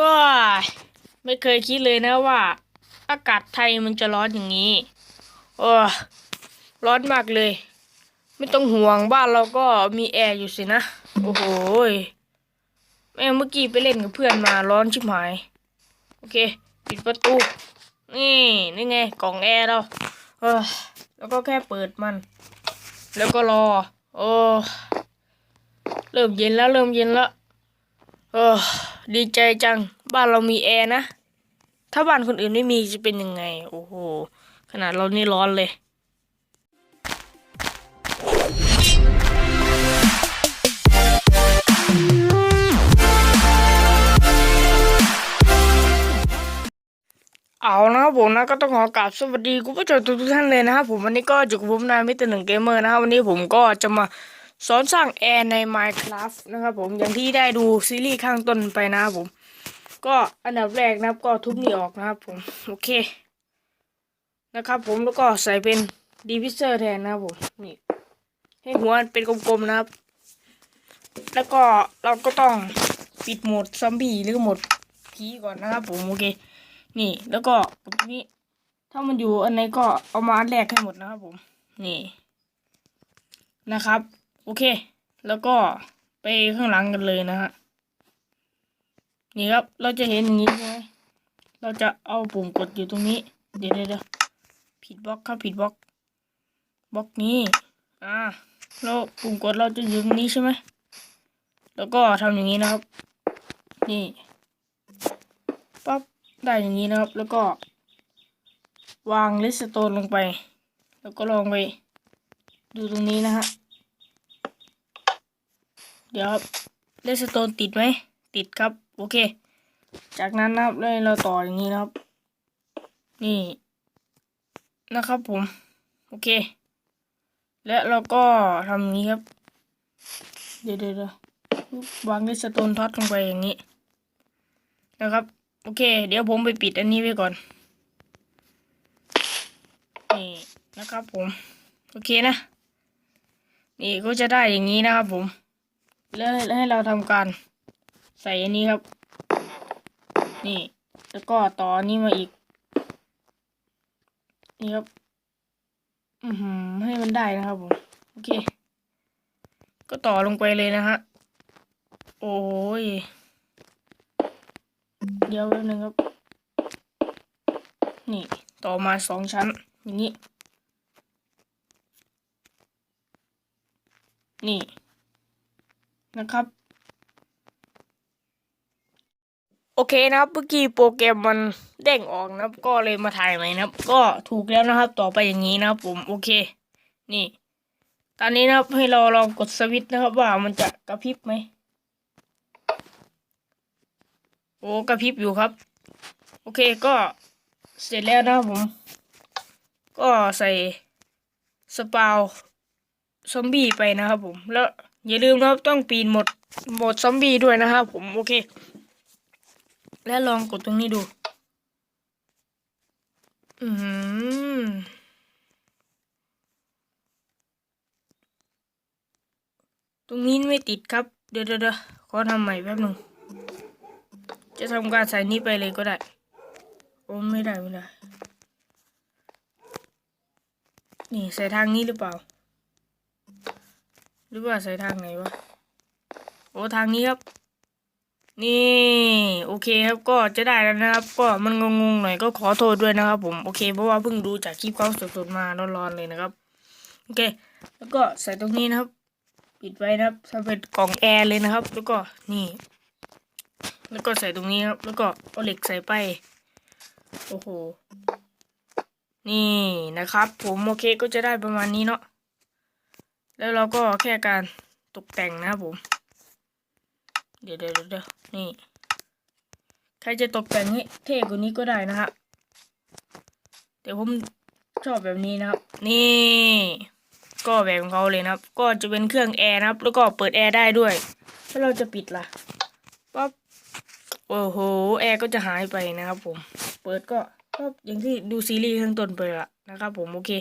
ว้าไม่เคยคิดเลยนะว่า อากาศไทยมันจะร้อนอย่างนี้โอ้ร้อนมากเลย ไม่ต้องห่วงบ้านเราก็มีแอร์อยู่สินะ โอ้โหแม่เมื่อกี้ไปเล่นกับเพื่อนมาร้อนชิบหาย โอเค ปิดประตู นี่นี่ไงกล่องแอร์เราเออแล้วก็แค่เปิดมัน แล้วก็รอ โอ้เริ่มเย็นแล้วเริ่มเย็นแล้ว เออ ดีใจจัง บ้านเรามีแอร์นะ ถ้าบ้านคนอื่นไม่มีจะเป็นยังไง โอ้โห ขนาดเรานี่ร้อนเลย เอานะครับผมนะก็ต้องขอกราบสวัสดีคุณผู้ชมทุกท่านเลยนะครับผมวันนี้ก็อยู่กับผมนายมิสเตอร์หนึ่งเกมเมอร์นะครับวันนี้ผมก็จะมา สอนสร้างแอร์ใน Minecraft นะครับผมอย่างที่ได้ดูซีรีส์ข้างต้นไปนะครับผม ก็อันดับแรกนะครับก็ทุบนี่ออกนะครับผม โอเค นะครับผมแล้วก็ใส่เป็นดีพิเซอร์แทนนะครับผมนี่ให้หัวเป็นกลมๆนะครับ แล้วก็เราก็ต้องปิดโหมดซอมบี้หรือโหมดผีก่อนนะครับผมโอเค นี่แล้วก็ตรงนี้ ถ้ามันอยู่อันไหนก็เอามาอันแรกให้หมดนะครับผม นี่นะครับ โอเค แล้วก็ไปข้างหลังกันเลยนะฮะ นี่ครับ เราจะเห็นอย่างนี้ใช่ไหมเราจะเอาปุ่มกดอยู่ตรงนี้ เดี๋ยวเดี๋ยวเดี๋ยวผิดบล็อกครับผิดบล็อกบล็อกนี้ อ่าแล้วปุ่มกดเราจะอยู่ตรงนี้ใช่ไหม แล้วก็ทำอย่างนี้นะครับ นี่ปั๊บได้อย่างนี้นะครับ แล้วก็ วางเลสโตนลงไป แล้วก็ลองไป ดูตรงนี้นะฮะ เดี๋ยวครับเลสโตนติดไหม ติดครับ โอเค จากนั้นนะครับเลยเราต่ออย่างนี้นะครับ นี่นะครับผม โอเค และเราก็ทำนี้ครับเดี๋ยวเดี๋ยวเดี๋ยววางเลสโตนท็อตลงไปอย่างนี้นะครับ โอเค เดี๋ยวผมไปปิดอันนี้ไว้ก่อน นี่นะครับผม โอเคนะ นี่ก็จะได้อย่างนี้นะครับผม แล้วให้เราทำการใส่อันนี้ครับ นี่ แล้วก็ต่อนนี้มาอีก นี่ครับ อือหือให้มันได้นะครับผม โอเค ก็ต่อลงไปเลยนะฮะ โอ้ย เดี๋ยวแป๊บนึงครับ นี่ ต่อมาสองชั้น อย่างนี้ นี่ นะครับ โอเคนะครับเมื่อกี้โปรแกรมมันเด้งออกนะครับ ก็เลยมาถ่ายใหม่นะครับ ก็ถูกแล้วนะครับ ต่อไปอย่างนี้นะครับ ผมโอเค นี่ ตอนนี้นะครับให้เราลองกดสวิตช์นะครับ ว่ามันจะกระพริบไหมโอ้กระพริบอยู่ครับ โอเคก็เสร็จแล้วนะครับผม ก็ใส่สปาวซอมบี้ไปนะครับผมแล้ว อย่าลืมนะครับต้องปีนหมดหมดซอมบี้ด้วยนะครับผมโอเค แล้วลองกดตรงนี้ดู อืมตรงนี้ไม่ติดครับเดี๋ยวเดี๋ยวเดี๋ยวขอทำใหม่แป๊บหนึ่งจะทำการใส่นี้ไปเลยก็ได้โอ้ไม่ได้ไม่ได้ นี่ใส่ทางนี้หรือเปล่า รือว่าใส่ทางไหนวะ โอ้ทางนี้ครับ นี่ โอเคครับก็จะได้แล้วนะครับ ก็มันงงๆหน่อยก็ขอโทษด้วยนะครับ ผมโอเค เพราะว่าเพิ่งดูจากคลิปเขาสดๆมาร้อนๆเลยนะครับโอเค แล้วก็ใส่ตรงนี้นะครับ ปิดไว้นะครับทำเป็นกล่องแอร์เลยนะครับ แล้วก็นี่ แล้วก็ใส่ตรงนี้ครับ แล้วก็เอาเหล็กใส่ไป โอ้โหนี่นะครับ ผมโอเคก็จะได้ประมาณนี้เนาะ แล้วเราก็แค่การตกแต่งนะครับผม เดี๋ยวเดี๋ยวเดี๋ยวนี่ ใครจะตกแต่งให้เท่กว่านี้ก็ได้นะครับแต่ผมชอบแบบนี้นะครับ นี่ ก็แบบของเขาเลยนะครับ ก็จะเป็นเครื่องแอร์นะครับ แล้วก็เปิดแอร์ได้ด้วย ถ้าเราจะปิดล่ะปั๊บโอ้โห แอร์ก็จะหายไปนะครับผม เปิดก็ก็อย่างที่ดูซีรีส์ข้างต้นไปละนะครับผม โอเค